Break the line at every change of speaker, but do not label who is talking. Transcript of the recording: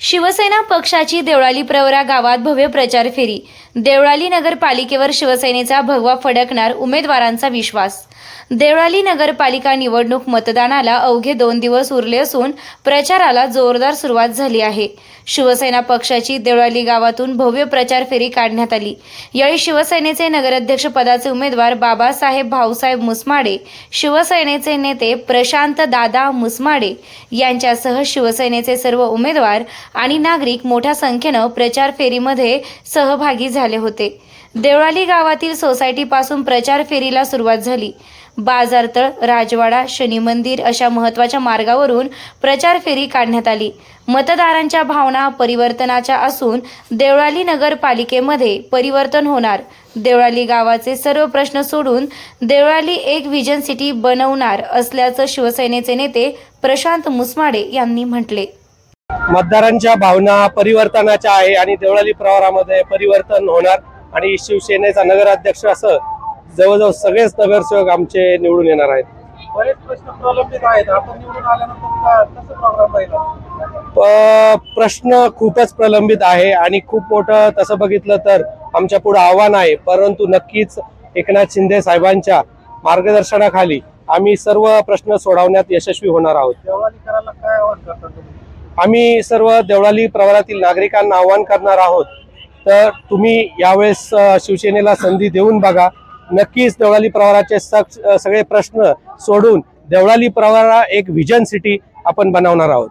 शिवसेना पक्षाची देवळाली प्रवरा गावात भव्य प्रचार फेरी. देवळाली नगरपालिकेवर शिवसेनेचा भगवा फडकणार उमेदवारांचा विश्वास. देवळाली नगरपालिका निवडणूक मतदानाला अवघे दोन दिवस उरले असून प्रचाराला जोरदार सुरुवात झाली आहे. शिवसेना पक्षाची देवळाली गावातून भव्य प्रचार फेरी काढण्यात आली. यावेळी शिवसेनेचे नगराध्यक्ष पदाचे उमेदवार बाबासाहेब भाऊसाहेब मुसमाडे शिवसेनेचे नेते प्रशांत दादा मुसमाडे यांच्यासह शिवसेनेचे सर्व उमेदवार आणि नागरिक मोठ्या संख्येनं प्रचार फेरीमध्ये सहभागी झाले होते. देवळाली गावातील सोसायटीपासून प्रचार फेरीला सुरुवात झाली. बाजारतळ राजवाडा शनी मंदिर अशा महत्त्वाच्या मार्गावरून प्रचार फेरी काढण्यात आली. मतदारांच्या भावना परिवर्तनाच्या असून देवळाली नगरपालिकेमध्ये परिवर्तन होणार. देवळाली गावाचे सर्व प्रश्न सोडून देवळाली एक विजन सिटी बनवणार असल्याचं शिवसेनेचे नेते प्रशांत मुसमाडे यांनी म्हटले.
मतदारांच्या भावना परिवर्तनाच्या आहे आणि देवळाली प्रवारामध्ये परिवर्तन होणार. आणि शिवसेनेचा नगराध्यक्ष असं जवळजवळ सगळेच नगरसेवक आमचे निवडून येणार आहेत.
बरेच प्रश्न प्रलंबित आहेत. आपण निवडून आल्यानंतर का- कसं प्रोग्राम राहिला?
प- प्रश्न खूपच प्रलंबित आहे आणि खूप मोठं तसं बघितलं तर आमच्या पुढे आव्हान आहे. परंतु नक्कीच एकनाथ शिंदे साहेबांच्या मार्गदर्शनाखाली आम्ही सर्व प्रश्न सोडवण्यात यशस्वी होणार आहोत. आम्ही सर्व देवळाली प्रवारातील नागरिकांना आवाहन करणार आहोत. तर तुम्ही यावेळेस शिवसेनेला संधी देऊन बघा. नक्कीच देवळाली प्रवाराचे सग- सगळे प्रश्न सोडून देवळाली प्रवारा एक व्हिजन सिटी आपण बनवणार आहोत.